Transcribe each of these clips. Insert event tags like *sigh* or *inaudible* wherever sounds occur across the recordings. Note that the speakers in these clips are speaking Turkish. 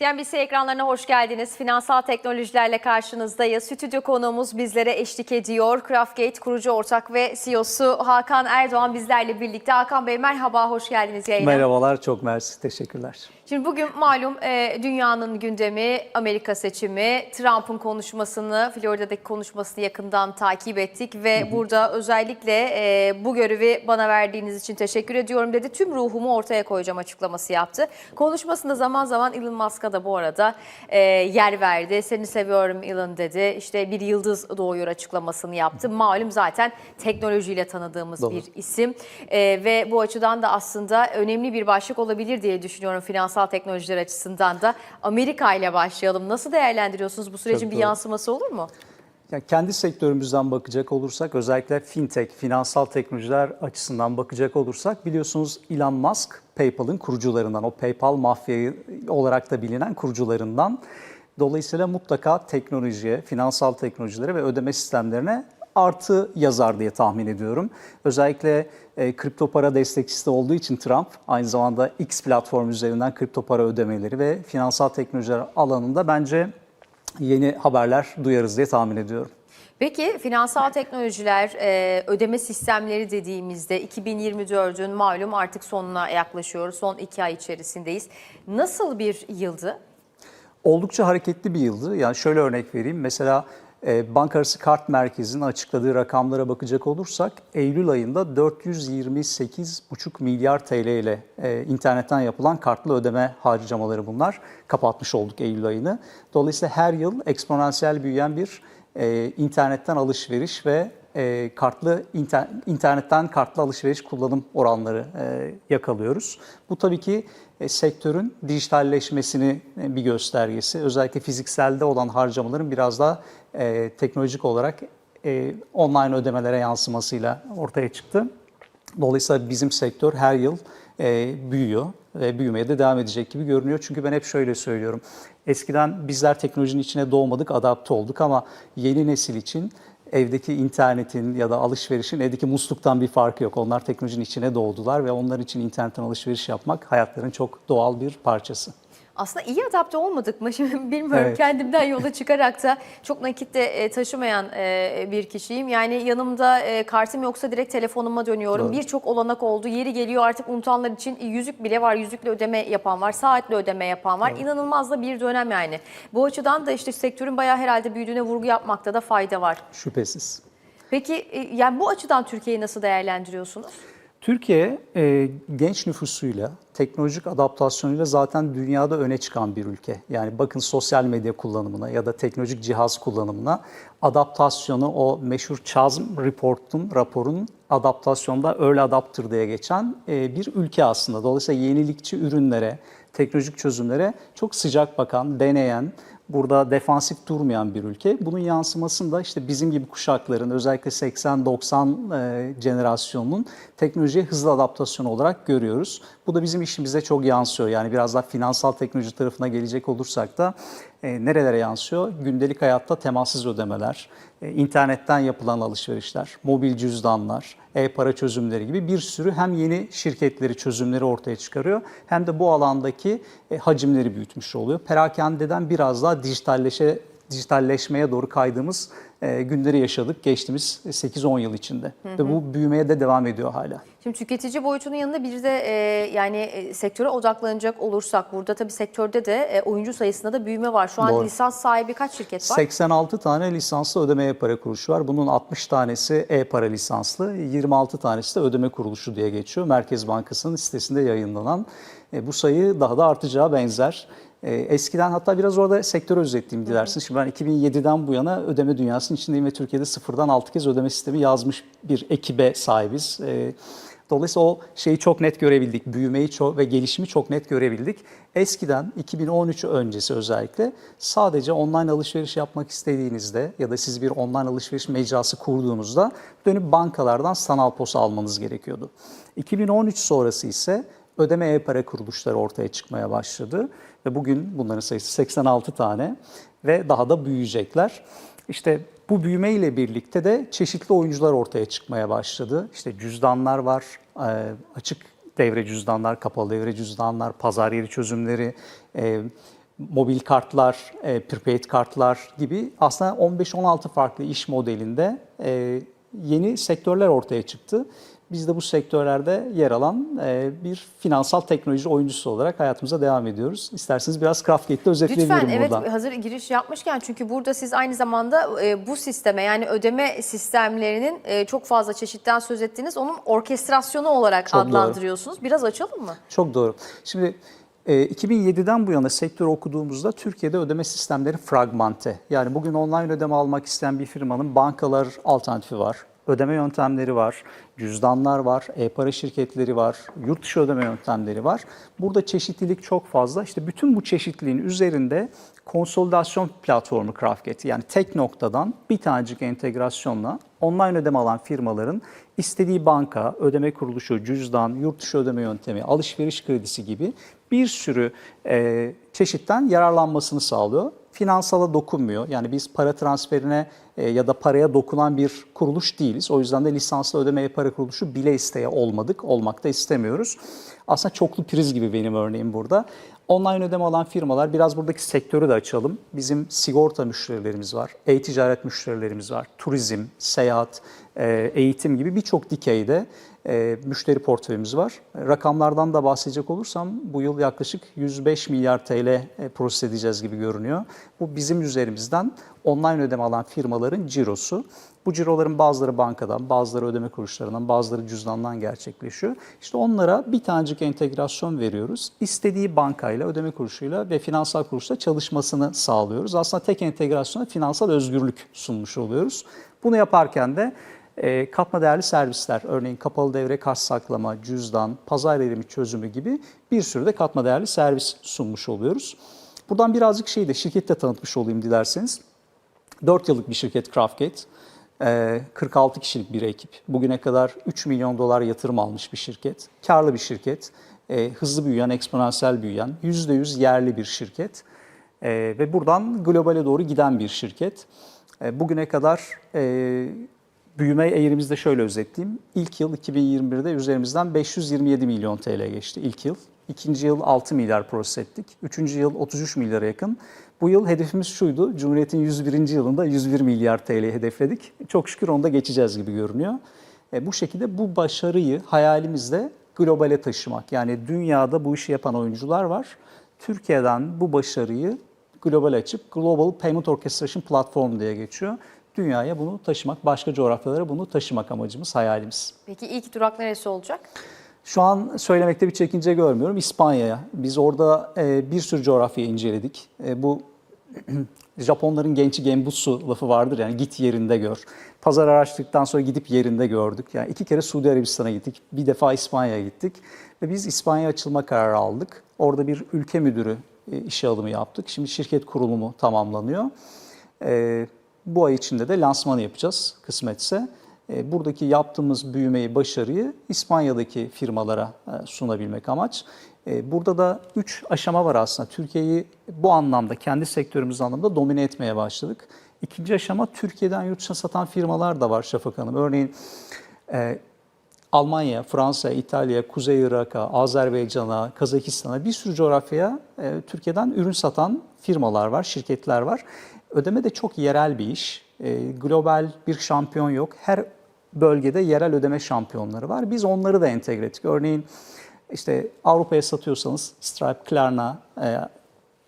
CNBC ekranlarına hoş geldiniz. Finansal teknolojilerle karşınızdayız. Stüdyo konuğumuz bizlere eşlik ediyor. Craftgate kurucu ortak ve CEO'su Hakan Erdoğan bizlerle birlikte. Hakan Bey merhaba, hoş geldiniz yayına. Merhabalar, çok mersi, teşekkürler. Şimdi bugün malum e, dünyanın gündemi Amerika seçimi. Trump'ın konuşmasını, Florida'daki konuşmasını yakından takip ettik ve burada özellikle e, bu görevi bana verdiğiniz için teşekkür ediyorum dedi. Tüm ruhumu ortaya koyacağım açıklaması yaptı. Konuşmasında zaman zaman Elon Musk'a da bu arada e, yer verdi. Seni seviyorum Elon dedi. İşte bir yıldız doğuyor açıklamasını yaptı. Malum zaten teknolojiyle tanıdığımız Doğru. bir isim E, ve bu açıdan da aslında önemli bir başlık olabilir diye düşünüyorum finansal teknolojiler açısından da. Amerika ile başlayalım. Nasıl değerlendiriyorsunuz? Bu sürecin Çok bir doğru. yansıması olur mu? Ya kendi sektörümüzden bakacak olursak, özellikle fintech, finansal teknolojiler açısından bakacak olursak biliyorsunuz Elon Musk PayPal'ın kurucularından, o PayPal mafyayı olarak da bilinen kurucularından. Dolayısıyla mutlaka teknolojiye, finansal teknolojilere ve ödeme sistemlerine artı yazar diye tahmin ediyorum. Özellikle e, kripto para destekçisi de olduğu için Trump aynı zamanda X platform üzerinden kripto para ödemeleri ve finansal teknolojiler alanında bence yeni haberler duyarız diye tahmin ediyorum. Peki finansal teknolojiler, e, ödeme sistemleri dediğimizde 2024'ün malum artık sonuna yaklaşıyoruz. Son iki ay içerisindeyiz. Nasıl bir yıldı? Oldukça hareketli bir yıldı. Yani şöyle örnek vereyim. Mesela Bankarası Kart Merkezi'nin açıkladığı rakamlara bakacak olursak Eylül ayında 428,5 milyar TL ile e, internetten yapılan kartlı ödeme harcamaları bunlar. Kapatmış olduk Eylül ayını. Dolayısıyla her yıl eksponansiyel büyüyen bir e, internetten alışveriş ve e, kartlı inter, internetten kartlı alışveriş kullanım oranları e, yakalıyoruz. Bu tabii ki e, sektörün dijitalleşmesini e, bir göstergesi. Özellikle fizikselde olan harcamaların biraz daha e, teknolojik olarak e, online ödemelere yansımasıyla ortaya çıktı. Dolayısıyla bizim sektör her yıl e, büyüyor ve büyümeye de devam edecek gibi görünüyor. Çünkü ben hep şöyle söylüyorum. Eskiden bizler teknolojinin içine doğmadık, adapte olduk ama yeni nesil için evdeki internetin ya da alışverişin evdeki musluktan bir farkı yok. Onlar teknolojinin içine doğdular ve onlar için internetten alışveriş yapmak hayatların çok doğal bir parçası. Aslında iyi adapte olmadık mı? *laughs* Şimdi bilmiyorum Evet. kendimden yola çıkarak da çok nakit de e, taşımayan e, bir kişiyim. Yani yanımda e, kartım yoksa direkt telefonuma dönüyorum. Birçok olanak oldu. Yeri geliyor artık unutanlar için yüzük bile var. Yüzükle ödeme yapan var. Saatle ödeme yapan var. İnanılmaz da bir dönem yani. Bu açıdan da işte sektörün bayağı herhalde büyüdüğüne vurgu yapmakta da fayda var. Şüphesiz. Peki yani bu açıdan Türkiye'yi nasıl değerlendiriyorsunuz? Türkiye e, genç nüfusuyla, teknolojik adaptasyonuyla zaten dünyada öne çıkan bir ülke. Yani bakın sosyal medya kullanımına ya da teknolojik cihaz kullanımına adaptasyonu o meşhur Chasm Report'un, raporun adaptasyonda early adapter diye geçen e, bir ülke aslında. Dolayısıyla yenilikçi ürünlere, teknolojik çözümlere çok sıcak bakan, deneyen, burada defansif durmayan bir ülke. Bunun yansımasında işte bizim gibi kuşakların özellikle 80-90 e, jenerasyonunun teknolojiye hızlı adaptasyonu olarak görüyoruz. Bu da bizim işimize çok yansıyor. Yani biraz daha finansal teknoloji tarafına gelecek olursak da e, nerelere yansıyor? Gündelik hayatta temassız ödemeler, internetten yapılan alışverişler, mobil cüzdanlar, e-para çözümleri gibi bir sürü hem yeni şirketleri, çözümleri ortaya çıkarıyor hem de bu alandaki e, hacimleri büyütmüş oluyor. Perakendeden biraz daha dijitalleşe dijitalleşmeye doğru kaydığımız e, günleri yaşadık geçtiğimiz 8-10 yıl içinde. Ve bu büyümeye de devam ediyor hala. Şimdi tüketici boyutunun yanında bir de e, yani e, sektöre odaklanacak olursak burada tabii sektörde de e, oyuncu sayısında da büyüme var. Şu an Doğru. lisans sahibi kaç şirket var? 86 tane lisanslı ödeme e-para kuruluşu var. Bunun 60 tanesi e-para lisanslı, 26 tanesi de ödeme kuruluşu diye geçiyor. Merkez Bankası'nın sitesinde yayınlanan. E, bu sayı daha da artacağı benzer. E, eskiden hatta biraz orada sektörü özetleyeyim dilersiniz. Şimdi ben 2007'den bu yana ödeme dünyasının içindeyim ve Türkiye'de sıfırdan 6 kez ödeme sistemi yazmış bir ekibe sahibiz. E, Dolayısıyla o şeyi çok net görebildik. Büyümeyi çok ve gelişimi çok net görebildik. Eskiden 2013 öncesi özellikle sadece online alışveriş yapmak istediğinizde ya da siz bir online alışveriş mecrası kurduğunuzda dönüp bankalardan sanal posa almanız gerekiyordu. 2013 sonrası ise ödeme e-para kuruluşları ortaya çıkmaya başladı ve bugün bunların sayısı 86 tane ve daha da büyüyecekler. İşte bu büyüme ile birlikte de çeşitli oyuncular ortaya çıkmaya başladı. İşte cüzdanlar var, e, açık devre cüzdanlar, kapalı devre cüzdanlar, pazar yeri çözümleri, e, mobil kartlar, e, prepaid kartlar gibi aslında 15-16 farklı iş modelinde yeni sektörler ortaya çıktı. Biz de bu sektörlerde yer alan e, bir finansal teknoloji oyuncusu olarak hayatımıza devam ediyoruz. İsterseniz biraz CraftGate'de özetleyebilirim Lütfen evet buradan. hazır giriş yapmışken çünkü burada siz aynı zamanda e, bu sisteme yani ödeme sistemlerinin e, çok fazla çeşitten söz ettiniz. Onun orkestrasyonu olarak Çok doğru. adlandırıyorsunuz. Biraz açalım mı? Çok doğru. Şimdi e, 2007'den bu yana sektörü okuduğumuzda Türkiye'de ödeme sistemleri fragmente. Yani bugün online ödeme almak isteyen bir firmanın bankalar alternatifi var. Ödeme yöntemleri var, cüzdanlar var, e-para şirketleri var, yurt dışı ödeme yöntemleri var. Burada çeşitlilik çok fazla. İşte bütün bu çeşitliliğin üzerinde konsolidasyon platformu CraftGate yani tek noktadan bir tanecik entegrasyonla online ödeme alan firmaların istediği banka, ödeme kuruluşu, cüzdan, yurt dışı ödeme yöntemi, alışveriş kredisi gibi bir sürü e, çeşitten yararlanmasını sağlıyor. Finansala dokunmuyor. Yani biz para transferine e, ya da paraya dokunan bir kuruluş değiliz. O yüzden de lisanslı ödeme para kuruluşu bile isteye olmadık. Olmak da istemiyoruz. Aslında çoklu priz gibi benim örneğim burada. Online ödeme alan firmalar, biraz buradaki sektörü de açalım. Bizim sigorta müşterilerimiz var, e-ticaret müşterilerimiz var, turizm, seyahat, e, eğitim gibi birçok dikeyde e, müşteri portföyümüz var. Rakamlardan da bahsedecek olursam bu yıl yaklaşık 105 milyar TL e, proses edeceğiz gibi görünüyor. Bu bizim üzerimizden online ödeme alan firmaların cirosu. Bu ciroların bazıları bankadan, bazıları ödeme kuruluşlarından, bazıları cüzdandan gerçekleşiyor. İşte onlara bir tanecik entegrasyon veriyoruz. İstediği bankayla, ödeme kuruluşuyla ve finansal kuruluşla çalışmasını sağlıyoruz. Aslında tek entegrasyona finansal özgürlük sunmuş oluyoruz. Bunu yaparken de e, katma değerli servisler, örneğin kapalı devre kart saklama, cüzdan, pazar yerimi çözümü gibi bir sürü de katma değerli servis sunmuş oluyoruz. Buradan birazcık şeyi de şirkette tanıtmış olayım dilerseniz. 4 yıllık bir şirket CraftGate. Ee, 46 kişilik bir ekip. Bugüne kadar 3 milyon dolar yatırım almış bir şirket. Karlı bir şirket. Ee, hızlı büyüyen, eksponansiyel büyüyen, %100 yerli bir şirket. Ee, ve buradan globale doğru giden bir şirket. Ee, bugüne kadar e, büyüme eğrimizde şöyle özetleyeyim. İlk yıl 2021'de üzerimizden 527 milyon TL geçti ilk yıl. İkinci yıl 6 milyar proses ettik. Üçüncü yıl 33 milyara yakın. Bu yıl hedefimiz şuydu. Cumhuriyet'in 101. yılında 101 milyar TL hedefledik. Çok şükür onu da geçeceğiz gibi görünüyor. E, bu şekilde bu başarıyı hayalimizde globale taşımak. Yani dünyada bu işi yapan oyuncular var. Türkiye'den bu başarıyı global açıp Global Payment Orchestration Platform diye geçiyor. Dünyaya bunu taşımak, başka coğrafyalara bunu taşımak amacımız, hayalimiz. Peki ilk durak neresi olacak? Şu an söylemekte bir çekince görmüyorum. İspanya'ya. Biz orada e, bir sürü coğrafyayı inceledik. E, bu *clears throat* Japonların gençi genbutsu lafı vardır yani git yerinde gör. Pazar araştırdıktan sonra gidip yerinde gördük. Yani iki kere Suudi Arabistan'a gittik, bir defa İspanya'ya gittik. Ve biz İspanya açılma kararı aldık. Orada bir ülke müdürü e, işe alımı yaptık. Şimdi şirket kurulumu tamamlanıyor. E, bu ay içinde de lansmanı yapacağız kısmetse. E, buradaki yaptığımız büyümeyi, başarıyı İspanya'daki firmalara e, sunabilmek amaç. E, Burada da üç aşama var aslında. Türkiye'yi bu anlamda, kendi sektörümüz anlamda domine etmeye başladık. İkinci aşama Türkiye'den yurt dışına satan firmalar da var Şafak Hanım. Örneğin Almanya, Fransa, İtalya, Kuzey Irak'a, Azerbaycan'a, Kazakistan'a bir sürü coğrafyaya Türkiye'den ürün satan firmalar var, şirketler var. Ödeme de çok yerel bir iş. Global bir şampiyon yok. Her bölgede yerel ödeme şampiyonları var. Biz onları da entegre ettik. Örneğin işte Avrupa'ya satıyorsanız Stripe, Klarna e,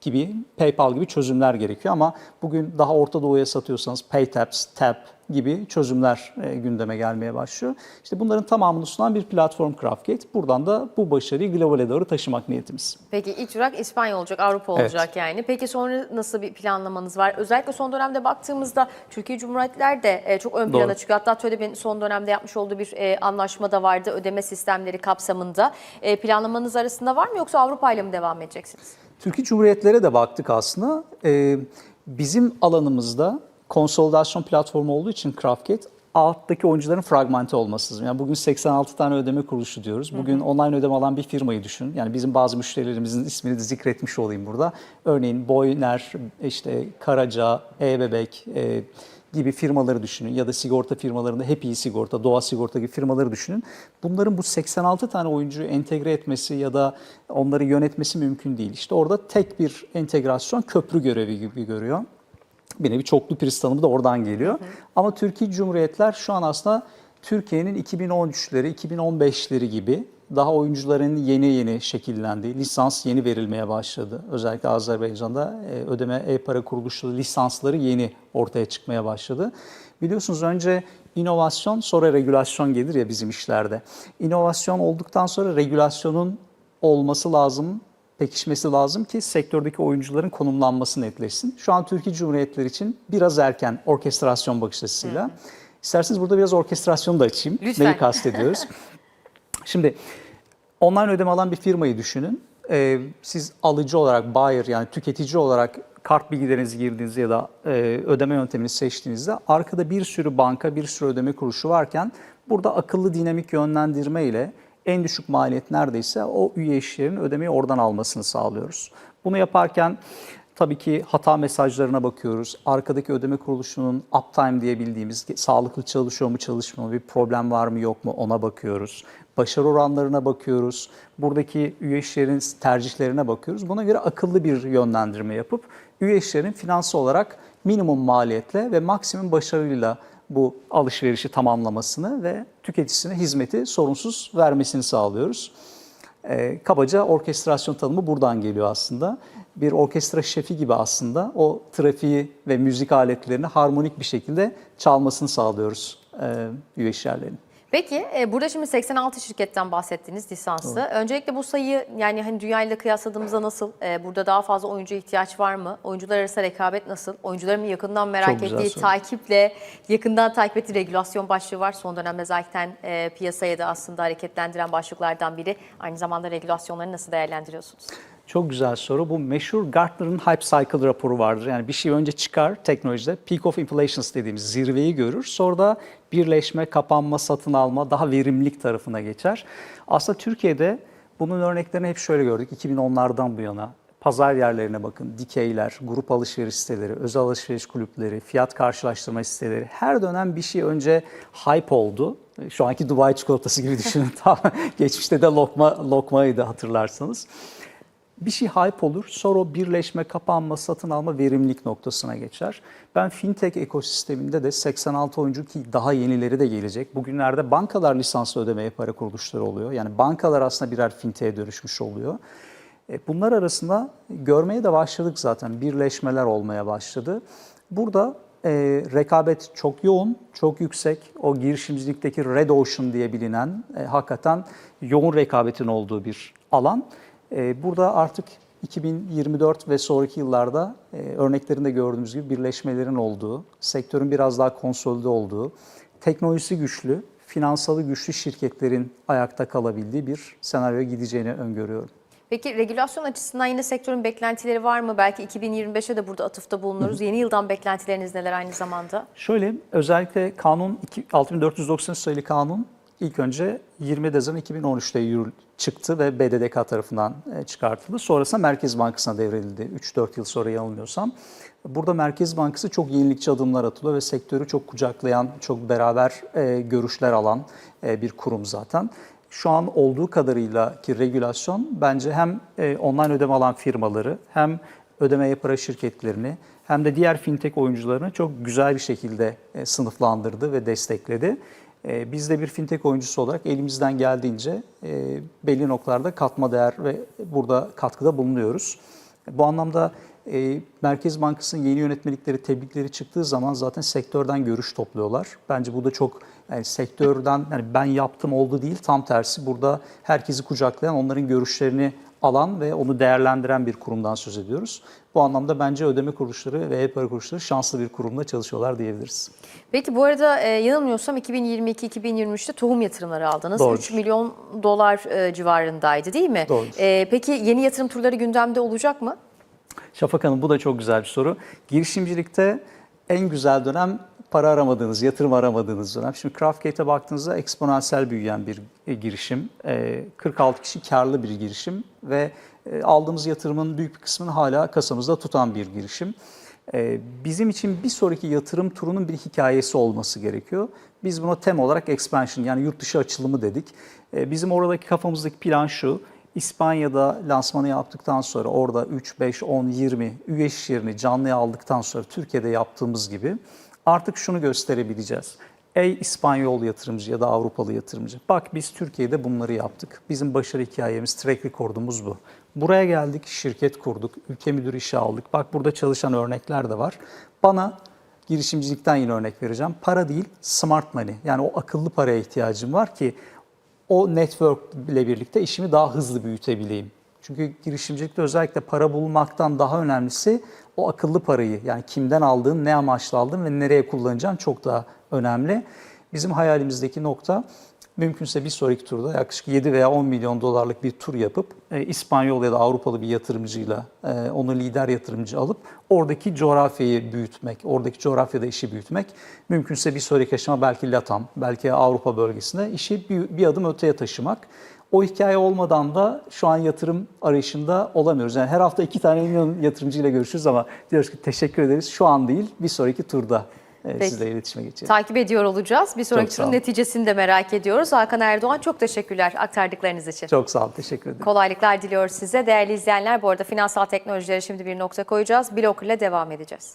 gibi, PayPal gibi çözümler gerekiyor ama bugün daha Orta Doğu'ya satıyorsanız PayTaps, Tap gibi çözümler e, gündeme gelmeye başlıyor. İşte bunların tamamını sunan bir platform CraftGate. Buradan da bu başarıyı globale doğru taşımak niyetimiz. Peki ilk durak İspanya olacak, Avrupa Evet. olacak yani. Peki sonra nasıl bir planlamanız var? Özellikle son dönemde baktığımızda Türkiye Cumhuriyetler de e, çok ön plana Doğru. çıkıyor. Hatta TÖDEB'in son dönemde yapmış olduğu bir e, anlaşma da vardı ödeme sistemleri kapsamında. Planlamanız arasında var mı yoksa Avrupa ile mi devam edeceksiniz? Türkiye Cumhuriyetlere de baktık aslında. Ee, bizim alanımızda konsolidasyon platformu olduğu için CraftGate alttaki oyuncuların fragmente olması lazım. Yani bugün 86 tane ödeme kuruluşu diyoruz. Bugün online ödeme alan bir firmayı düşün. Yani bizim bazı müşterilerimizin ismini de zikretmiş olayım burada. Örneğin Boyner, işte Karaca, E-Bebek, e, gibi firmaları düşünün ya da sigorta firmalarında hep iyi sigorta, doğa sigorta gibi firmaları düşünün. Bunların bu 86 tane oyuncuyu entegre etmesi ya da onları yönetmesi mümkün değil. İşte orada tek bir entegrasyon köprü görevi gibi görüyor. Bir nevi çoklu priz tanımı da oradan geliyor. Ama Türkiye Cumhuriyetler şu an aslında Türkiye'nin 2013'leri, 2015'leri gibi daha oyuncuların yeni yeni şekillendiği, lisans yeni verilmeye başladı. Özellikle Azerbaycan'da e, ödeme e-para kuruluşları lisansları yeni ortaya çıkmaya başladı. Biliyorsunuz önce inovasyon sonra regülasyon gelir ya bizim işlerde. İnovasyon olduktan sonra regülasyonun olması lazım, pekişmesi lazım ki sektördeki oyuncuların konumlanması netleşsin. Şu an Türkiye Cumhuriyetleri için biraz erken orkestrasyon bakış açısıyla. İsterseniz burada biraz orkestrasyonu da açayım. Lütfen. Neyi kastediyoruz? *laughs* Şimdi online ödeme alan bir firmayı düşünün. Ee, siz alıcı olarak, buyer yani tüketici olarak kart bilgilerinizi girdiğinizde ya da e, ödeme yöntemini seçtiğinizde arkada bir sürü banka, bir sürü ödeme kuruluşu varken burada akıllı dinamik yönlendirme ile en düşük maliyet neredeyse o üye işlerin ödemeyi oradan almasını sağlıyoruz. Bunu yaparken Tabii ki hata mesajlarına bakıyoruz. Arkadaki ödeme kuruluşunun uptime diye bildiğimiz sağlıklı çalışıyor mu çalışmıyor mu, bir problem var mı yok mu ona bakıyoruz. Başarı oranlarına bakıyoruz. Buradaki üye işlerin tercihlerine bakıyoruz. Buna göre akıllı bir yönlendirme yapıp üye işlerin finansal olarak minimum maliyetle ve maksimum başarıyla bu alışverişi tamamlamasını ve tüketicisine hizmeti sorunsuz vermesini sağlıyoruz. E, kabaca orkestrasyon tanımı buradan geliyor aslında. Bir orkestra şefi gibi aslında o trafiği ve müzik aletlerini harmonik bir şekilde çalmasını sağlıyoruz e, üye işyerlerinin. Peki e, burada şimdi 86 şirketten bahsettiğiniz lisanslı. Öncelikle bu sayı yani hani dünya ile kıyasladığımızda nasıl? E, burada daha fazla oyuncu ihtiyaç var mı? Oyuncular arasında rekabet nasıl? Oyuncuların yakından merak Çok ettiği, takiple yakından takip ettiği regülasyon başlığı var. Son dönemde zaten e, piyasaya da aslında hareketlendiren başlıklardan biri. Aynı zamanda regülasyonları nasıl değerlendiriyorsunuz? Çok güzel soru. Bu meşhur Gartner'ın Hype Cycle raporu vardır. Yani bir şey önce çıkar teknolojide, peak of inflations dediğimiz zirveyi görür. Sonra da birleşme, kapanma, satın alma, daha verimlilik tarafına geçer. Aslında Türkiye'de bunun örneklerini hep şöyle gördük 2010'lardan bu yana. Pazar yerlerine bakın, dikeyler, grup alışveriş siteleri, özel alışveriş kulüpleri, fiyat karşılaştırma siteleri. Her dönem bir şey önce hype oldu. Şu anki Dubai çikolatası gibi düşünün. *laughs* Geçmişte de lokma lokmaydı hatırlarsanız. Bir şey hype olur, sonra o birleşme, kapanma, satın alma, verimlilik noktasına geçer. Ben fintech ekosisteminde de 86 oyuncu ki daha yenileri de gelecek. Bugünlerde bankalar lisanslı ödemeye para kuruluşları oluyor. Yani bankalar aslında birer fintech'e dönüşmüş oluyor. E, Bunlar arasında görmeye de başladık zaten. Birleşmeler olmaya başladı. Burada e, rekabet çok yoğun, çok yüksek. O girişimcilikteki red ocean diye bilinen e, hakikaten yoğun rekabetin olduğu bir alan. E, burada artık 2024 ve sonraki yıllarda e, örneklerinde gördüğümüz gibi birleşmelerin olduğu, sektörün biraz daha konsolide olduğu, teknolojisi güçlü, finansalı güçlü şirketlerin ayakta kalabildiği bir senaryoya gideceğini öngörüyorum. Peki regülasyon açısından yine sektörün beklentileri var mı? Belki 2025'e de burada atıfta bulunuruz. Yeni yıldan beklentileriniz neler aynı zamanda? Şöyle özellikle kanun iki- 6490 sayılı kanun ilk önce 20 Haziran 2013'te yürü, çıktı ve BDDK tarafından e, çıkartıldı. Sonrasında Merkez Bankası'na devredildi 3-4 yıl sonra yanılmıyorsam. Burada Merkez Bankası çok yenilikçi adımlar atılıyor ve sektörü çok kucaklayan, çok beraber e, görüşler alan e, bir kurum zaten. Şu an olduğu kadarıyla ki regülasyon bence hem online ödeme alan firmaları hem ödeme yapan şirketlerini hem de diğer fintech oyuncularını çok güzel bir şekilde sınıflandırdı ve destekledi. E, Biz de bir fintech oyuncusu olarak elimizden geldiğince e, belli noktalarda katma değer ve burada katkıda bulunuyoruz. Bu anlamda e, Merkez Bankası'nın yeni yönetmelikleri, tebrikleri çıktığı zaman zaten sektörden görüş topluyorlar. Bence bu da çok yani sektörden yani ben yaptım oldu değil tam tersi burada herkesi kucaklayan onların görüşlerini alan ve onu değerlendiren bir kurumdan söz ediyoruz. Bu anlamda bence ödeme kuruluşları ve e-para kuruluşları şanslı bir kurumla çalışıyorlar diyebiliriz. Peki bu arada e, yanılmıyorsam 2022-2023'te tohum yatırımları aldınız. Doğrudur. 3 milyon dolar e, civarındaydı değil mi? Doğrudur. E, peki yeni yatırım turları gündemde olacak mı? Şafak Hanım bu da çok güzel bir soru. Girişimcilikte en güzel dönem para aramadığınız, yatırım aramadığınız dönem. Şimdi Craftgate'e baktığınızda eksponansiyel büyüyen bir e, girişim. E, 46 kişi karlı bir girişim ve e, aldığımız yatırımın büyük bir kısmını hala kasamızda tutan bir girişim. Bizim için bir sonraki yatırım turunun bir hikayesi olması gerekiyor. Biz buna tem olarak expansion yani yurt dışı açılımı dedik. Bizim oradaki kafamızdaki plan şu. İspanya'da lansmanı yaptıktan sonra orada 3, 5, 10, 20 üye iş yerini canlıya aldıktan sonra Türkiye'de yaptığımız gibi artık şunu gösterebileceğiz. Ey İspanyol yatırımcı ya da Avrupalı yatırımcı. Bak biz Türkiye'de bunları yaptık. Bizim başarı hikayemiz, track record'umuz bu. Buraya geldik, şirket kurduk, ülke müdürü işe aldık. Bak burada çalışan örnekler de var. Bana girişimcilikten yine örnek vereceğim. Para değil, smart money. Yani o akıllı paraya ihtiyacım var ki o network ile birlikte işimi daha hızlı büyütebileyim. Çünkü girişimcilikte özellikle para bulmaktan daha önemlisi o akıllı parayı yani kimden aldığın, ne amaçla aldığın ve nereye kullanacağın çok daha önemli. Bizim hayalimizdeki nokta mümkünse bir sonraki turda yaklaşık 7 veya 10 milyon dolarlık bir tur yapıp e, İspanyol ya da Avrupalı bir yatırımcıyla e, onu lider yatırımcı alıp oradaki coğrafyayı büyütmek, oradaki coğrafyada işi büyütmek. Mümkünse bir sonraki aşama belki Latam, belki Avrupa bölgesinde işi bir, bir adım öteye taşımak. O hikaye olmadan da şu an yatırım arayışında olamıyoruz. Yani her hafta iki tane yatırımcıyla görüşürüz ama diyoruz ki teşekkür ederiz. Şu an değil, bir sonraki turda e, Peki. sizle iletişime geçeceğiz. Takip ediyor olacağız. Bir sonraki turun neticesini de merak ediyoruz. Hakan Erdoğan çok teşekkürler aktardıklarınız için. Çok sağ olun, teşekkür ederim. Kolaylıklar diliyoruz size. Değerli izleyenler bu arada finansal teknolojilere şimdi bir nokta koyacağız. Blok ile devam edeceğiz.